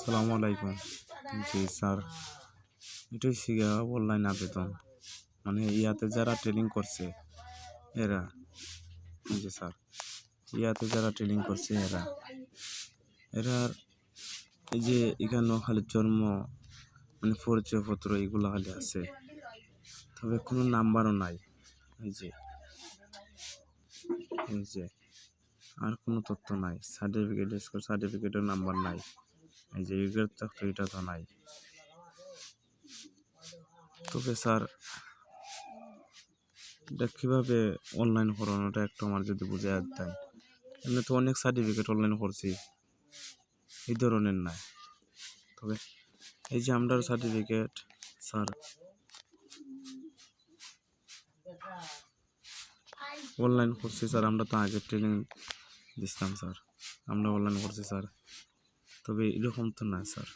সালামু আলাইকুম। জি, স্যার। এটাই শিখা অনলাইন আবেদন। মানে ইয়াতে যারা ট্রেনিং করছে, এরা জি স্যার, ইয়াতে যারা ট্রেনিং করছে, এরা। এরা এই যে এখানে খালি জন্ম মানে পরিচয়পত্র এগুলো খালি আছে। তবে কোনো নাম্বারও নাই। এই যে এই যে, আর কোনো তথ্য নাই। সার্টিফিকেট সার্টিফিকেটের নাম্বার নাই। এই যে ইউজের তথ্য এটা তো নাই। তবে স্যার এটা কীভাবে অনলাইন করানোটা একটু আমার যদি বুঝে দেন। এমনি তো অনেক সার্টিফিকেট অনলাইন করছি এই ধরনের নাই। তবে এই যে আমরার সার্টিফিকেট স্যার অনলাইন করছি স্যার, আমরা তো আগে ট্রেনিং দিতাম স্যার। আমরা অনলাইন করছি স্যার। তবে এরকম তো না, স্যার।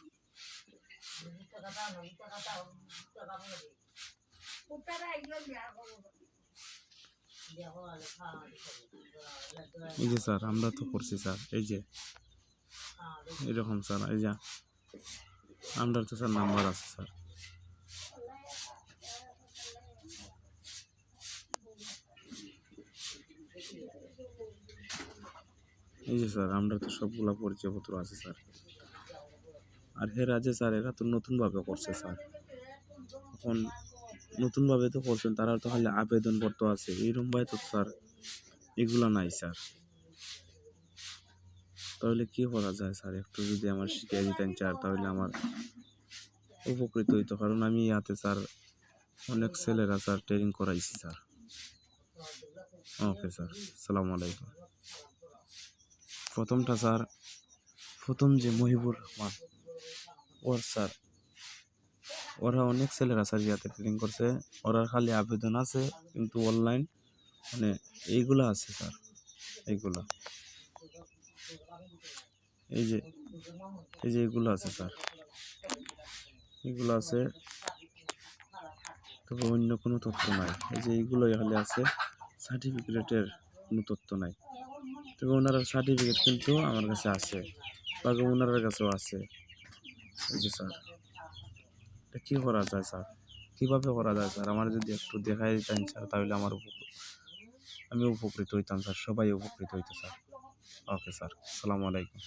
এই যে, স্যার, আমরা তো করছি স্যার, এই যে। এরকম, স্যার, এই যা। আমরা তো, স্যার নাম্বার আছে, স্যার। এই যে স্যার, আমরা তো সবগুলা পরিচয়পত্র আছে স্যার। আর হেরা যে স্যার, এরা তো নতুনভাবে করছে স্যার। এখন নতুনভাবে তো করছেন, তারা তো খালি আবেদনপত্র আছে। এইরকম ভাই তো স্যার, এগুলা নাই স্যার। তাহলে কি করা যায় স্যার? একটু যদি আমার শিখিয়ে দিতেন স্যার, তাহলে আমার উপকৃত হইতো। কারণ আমি ইয়াতে স্যার, অনেক ছেলেরা স্যার ট্রেনিং করাইছি স্যার। ওকে স্যার, সালামু আলাইকুম। প্রথমটা স্যার, প্রথম যে মহিবুর রহমান, ওর স্যার। ওরা অনেক ছেলেরা স্যার ইয়াতে ট্রেনিং করছে। ওরা খালি আবেদন আছে, কিন্তু অনলাইন মানে এইগুলা আছে স্যার, এইগুলা। এই যে এই যে এগুলো আছে স্যার। এগুলো আছে, তবে অন্য কোনো তথ্য নাই। এই যে এইগুলো খালি আছে সার্টিফিকেটের কোনো তথ্য নাই। তবে ওনার সার্টিফিকেট কিন্তু আমার কাছে আছে, বা ওনার কাছেও আছে। জি স্যার এটা কী করা যায় স্যার কীভাবে করা যায় স্যার আমার যদি একটু দেখাই দিতেন স্যার তাহলে আমার আমি উপকৃত হইতাম স্যার সবাই উপকৃত হইতো স্যার ওকে স্যার আসসালামু আলাইকুম।